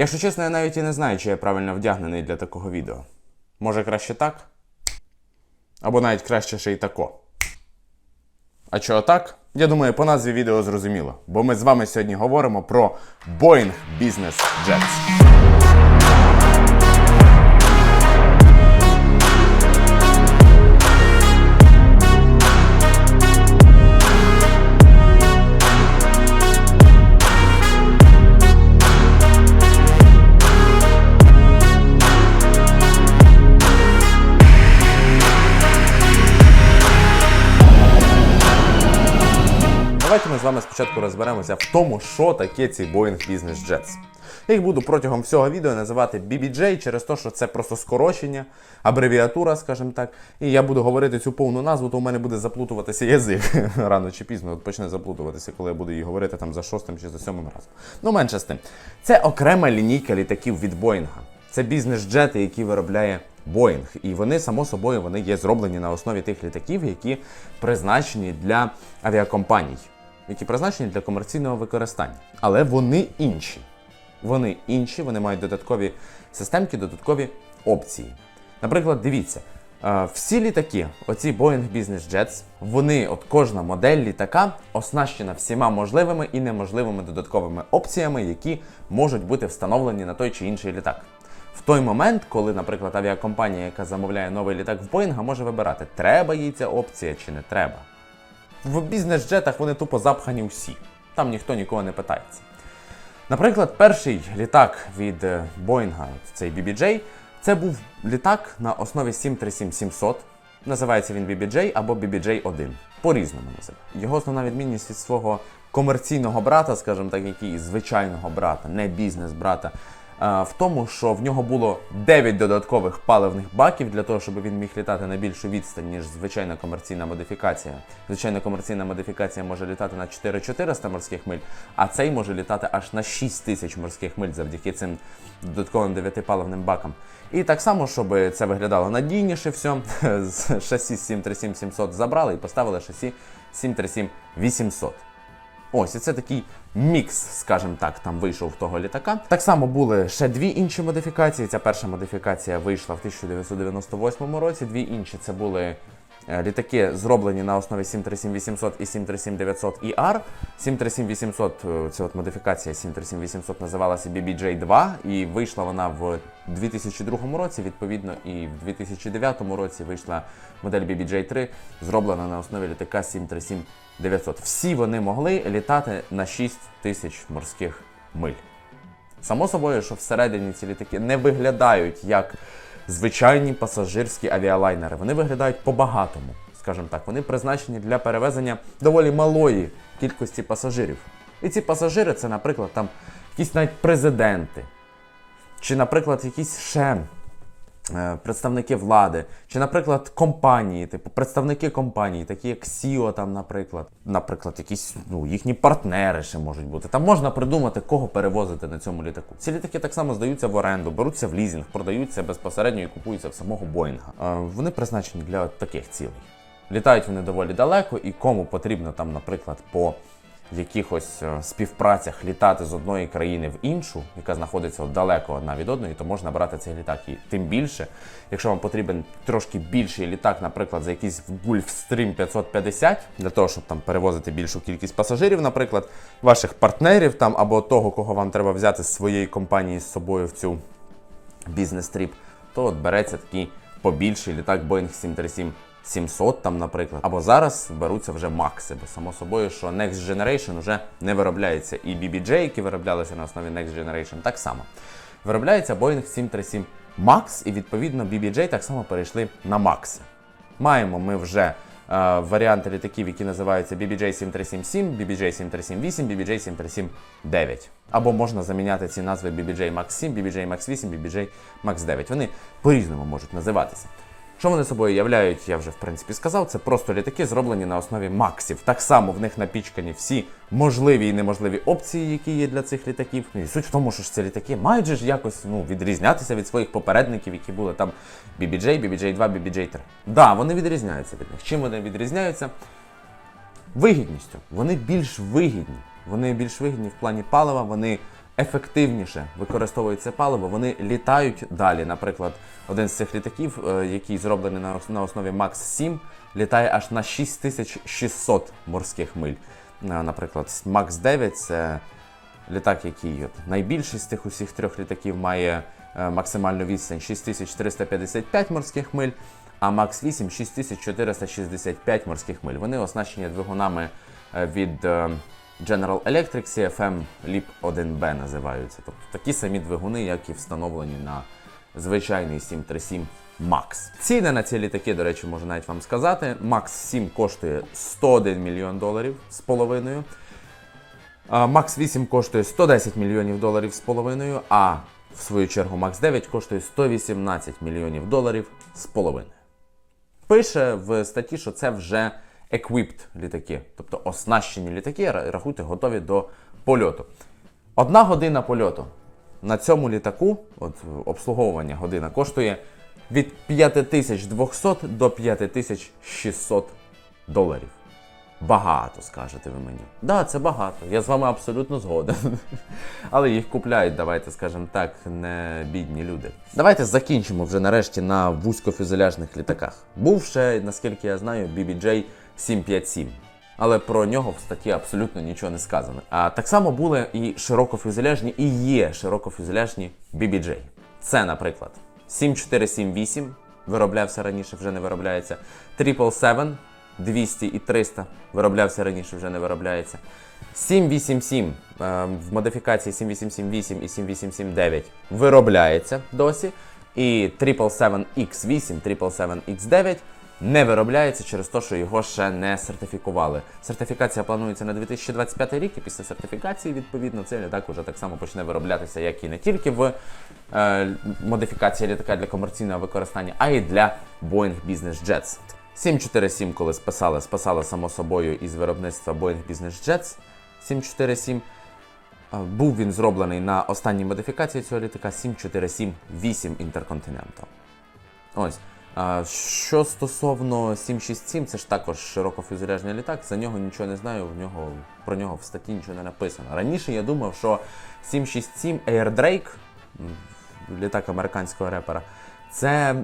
Якщо чесно, я навіть і не знаю, чи я правильно вдягнений для такого відео. Може краще так? Або навіть краще ще й тако. А чого так? Я думаю, по назві відео зрозуміло, бо ми з вами сьогодні говоримо про Boeing Business Jets. Давайте ми з вами спочатку розберемося в тому, що таке ці Boeing Business Jets. Я їх буду протягом всього відео називати BBJ через те, що це просто скорочення, абревіатура, скажімо так. І я буду говорити цю повну назву, то у мене буде заплутуватися язик рано чи пізно. От почне заплутуватися, коли я буду її говорити там за шостим чи за сьомим разом. Ну, менше з тим. Це окрема лінійка літаків від Боїнга. Це бізнес-джети, які виробляє Боїнг. І вони, само собою, вони є зроблені на основі тих літаків, які призначені для авіакомпаній, які призначені для комерційного використання. Але вони інші. Вони інші, вони мають додаткові системки, додаткові опції. Наприклад, дивіться, е, всі літаки, оці Boeing Business Jets, вони, от кожна модель літака оснащена всіма можливими і неможливими додатковими опціями, які можуть бути встановлені на той чи інший літак. В той момент, коли, наприклад, авіакомпанія, яка замовляє новий літак в Боїнга, може вибирати, треба їй ця опція чи не треба. В бізнес-джетах вони тупо запхані всі. Там ніхто нікого не питається. Наприклад, перший літак від е, Боїнга, цей BBJ, це був літак на основі 737-700. Називається він BBJ або BBJ-1. По-різному називають. Його основна відмінність від свого комерційного брата, скажімо так, який звичайного брата, не бізнес-брата, в тому, що в нього було 9 додаткових паливних баків для того, щоб він міг літати на більшу відстань, ніж звичайна комерційна модифікація. Звичайна комерційна модифікація може літати на 4400 морських миль, а цей може літати аж на 6000 морських миль завдяки цим додатковим 9 паливним бакам. І так само, щоб це виглядало надійніше, все, з шасі 737-700 забрали і поставили шасі 737-800. Ось, і це такий мікс, скажімо так, там вийшов того літака. Так само були ще дві інші модифікації. Ця перша модифікація вийшла в 1998 році. Дві інші це були літаки, зроблені на основі 737-800 і 737-900 ER. 737-800, е, ця от модифікація 737-800 називалася BBJ-2, і вийшла вона в 2002 році. Відповідно, і в 2009 році вийшла модель BBJ-3, зроблена на основі літака 737-900. Всі вони могли літати на 6 тисяч морських миль. Само собою, що всередині ці літаки не виглядають як звичайні пасажирські авіалайнери. Вони виглядають по-багатому, скажімо так. Вони призначені для перевезення доволі малої кількості пасажирів. І ці пасажири це, наприклад, там якісь навіть президенти, чи, наприклад, якісь е, представники влади, чи, наприклад, компанії, типу представники компанії, такі як CEO, там, наприклад, наприклад, якісь ну, їхні партнери ще можуть бути. Там можна придумати, кого перевозити на цьому літаку. Ці літаки так само здаються в оренду, беруться в лізинг, продаються безпосередньо і купуються в самого Боїнга. Е, Вони призначені для таких цілей. Літають вони доволі далеко, і кому потрібно там, наприклад, по якихось е, співпрацях літати з одної країни в іншу, яка знаходиться далеко одна від одної, то можна брати цей літак. І тим більше, якщо вам потрібен трошки більший літак, наприклад, за якийсь Gulfstream 550, для того, щоб там перевозити більшу кількість пасажирів, наприклад, ваших партнерів там або того, кого вам треба взяти з своєї компанії з собою в цю бізнес-тріп, то от береться такий побільший літак Boeing 737 700 там, наприклад. Або зараз беруться вже Макси, бо само собою, що Next Generation вже не виробляється. І BBJ, які вироблялися на основі Next Generation, так само. Виробляється Boeing 737 MAX, і відповідно BBJ так само перейшли на Макси. Маємо ми вже е, варіанти літаків, які називаються BBJ 7377, BBJ 7378, BBJ 7379. Або можна заміняти ці назви BBJ Max 7, BBJ Max 8, BBJ Max 9. Вони по-різному можуть називатися. Що вони собою являють, я вже в принципі сказав. Це просто літаки, зроблені на основі максів. Так само в них напічкані всі можливі і неможливі опції, які є для цих літаків. І суть в тому, що ж ці літаки мають же ж якось ну, відрізнятися від своїх попередників, які були там BBJ, BBJ 2, BBJ 3. Да, вони відрізняються від них. Чим вони відрізняються? Вигідністю. Вони більш вигідні. Вони більш вигідні в плані палива, вони ефективніше використовують це паливо, вони літають далі. Наприклад, один з цих літаків, е, який зроблений на, основі MAX 7, літає аж на 6600 морських миль. Е, Наприклад, MAX 9 це літак, який найбільший з тих усіх трьох літаків має е, максимальну відстань 6355 морських миль, а MAX 8 6465 морських миль. Вони оснащені двигунами від General Electric CFM LEAP 1B називаються. Тобто такі самі двигуни, як і встановлені на звичайний 737 MAX. Ціни на ці літаки, до речі, можу навіть вам сказати. MAX 7 коштує 101 мільйон доларів з половиною. Max 8 коштує 110 мільйонів доларів з половиною, а в свою чергу Max 9 коштує 118 мільйонів доларів з половиною. Пише в статті, що це вже equipped літаки, тобто оснащені літаки, ра- рахуйте, готові до польоту. Одна година польоту на цьому літаку, от обслуговування година, коштує від 5200 до 5600 доларів. Багато, скажете ви мені. Так, да, це багато. Я з вами абсолютно згоден. Але їх купляють, давайте скажемо так, не бідні люди. Давайте закінчимо вже нарешті на вузькофюзеляжних літаках. Був ще, наскільки я знаю, BBJ 757. Але про нього в статті абсолютно нічого не сказано. А так само були і широкофюзеляжні, і є широкофюзеляжні BBJ. Це, наприклад, 7478 вироблявся раніше, вже не виробляється. 777 200 і 300 вироблявся раніше, вже не виробляється. 787 е, в модифікації 7878 і 7879 виробляється досі. І 777X8, 777X9 не виробляється через те, що його ще не сертифікували. Сертифікація планується на 2025 рік, і після сертифікації, відповідно, цей літак уже так само почне вироблятися, як і не тільки в е, модифікації літака для комерційного використання, а й для Boeing Business Jets. 747, коли списали, списали само собою із виробництва Boeing Business Jets 747. Був він зроблений на останній модифікації цього літака 747-8 Intercontinental. Ось. Що стосовно 767, це ж також широкофюзеляжний літак, за нього нічого не знаю, в нього, про нього в статті нічого не написано. Раніше я думав, що 767 Air Drake, літак американського репера, це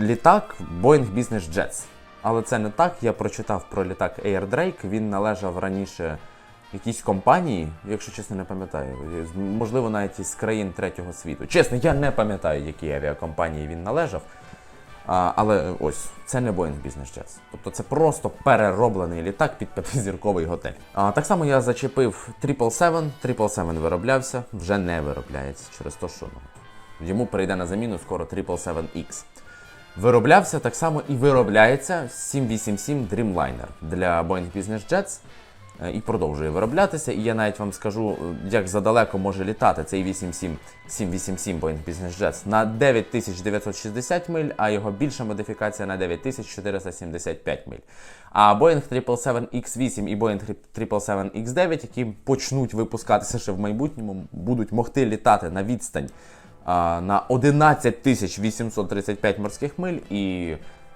літак Boeing Business Jets. Але це не так. Я прочитав про літак Air Drake. Він належав раніше якійсь компанії, якщо чесно не пам'ятаю. Можливо, навіть із країн третього світу. Чесно, я не пам'ятаю, якій авіакомпанії він належав. А, але ось це не Boeing Business Jets. Тобто це просто перероблений літак під п'ятизірковий готель. А, так само я зачепив 777. 777 вироблявся, вже не виробляється через те, що ну, йому прийде на заміну скоро 777X. Вироблявся так само і виробляється 787 Dreamliner для Boeing Business Jets і продовжує вироблятися. І я навіть вам скажу, е, як задалеко може літати цей 87 787 Boeing Business Jets на 9960 миль, а його більша модифікація на 9475 миль. А Boeing 777X8 і Boeing 777X9, які почнуть випускатися ще в майбутньому, будуть могти літати на відстань на 11 835 морських миль і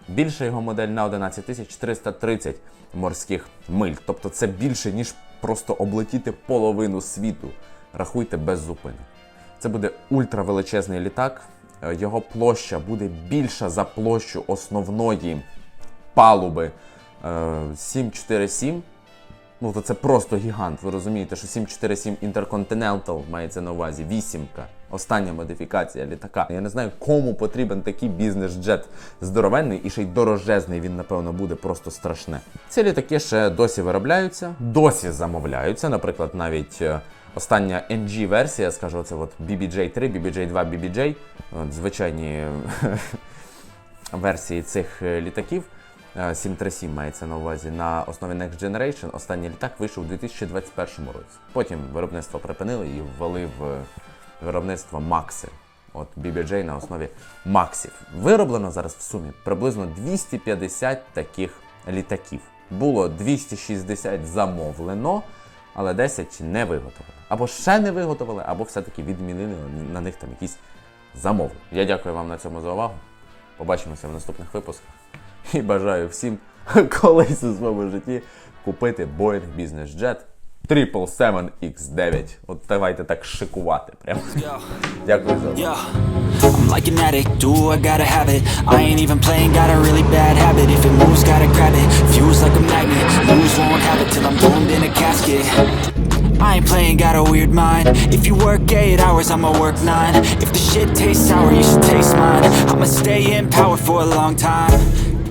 більша його модель на 11 330 морських миль. Тобто це більше, ніж просто облетіти половину світу. Рахуйте без зупини. Це буде ультравеличезний літак. Е, Його площа буде більша за площу основної палуби е, 747. Ну, то це просто гігант. Ви розумієте, що 747 Intercontinental мається на увазі вісімка. Остання модифікація літака. Я не знаю, кому потрібен такий бізнес-джет здоровенний і ще й дорожезний. Він, напевно, буде просто страшне. Ці літаки ще досі виробляються, досі замовляються. Наприклад, навіть е, остання NG-версія, скажу, це от BBJ 3, BBJ 2, BBJ, от, звичайні версії цих е, літаків. е, 737 мається на увазі на основі Next Generation. Останній літак вийшов у 2021 році. Потім виробництво припинили і ввели в виробництво Макси. От BBJ на основі Максів. Вироблено зараз в сумі приблизно 250 таких літаків. Було 260 замовлено, але 10 не виготовили. Або ще не виготовили, або все-таки відмінили на них там якісь замовлення. Я дякую вам на цьому за увагу. Побачимося в наступних випусках. І бажаю всім колись у своєму житті купити Boeing Business Jet 777X9. От давайте так шикувати. Прямо. Yo, Дякую за yo. I'm like an addict, do I gotta have it I ain't even playing, got a really bad habit If it moves, gotta grab it, fuse like a magnet Lose, won't have it till I'm boomed in a casket I ain't playing, got a weird mind If you work 8 hours, I'ma work 9 If the shit tastes sour, you should taste mine I'ma stay in power for a long time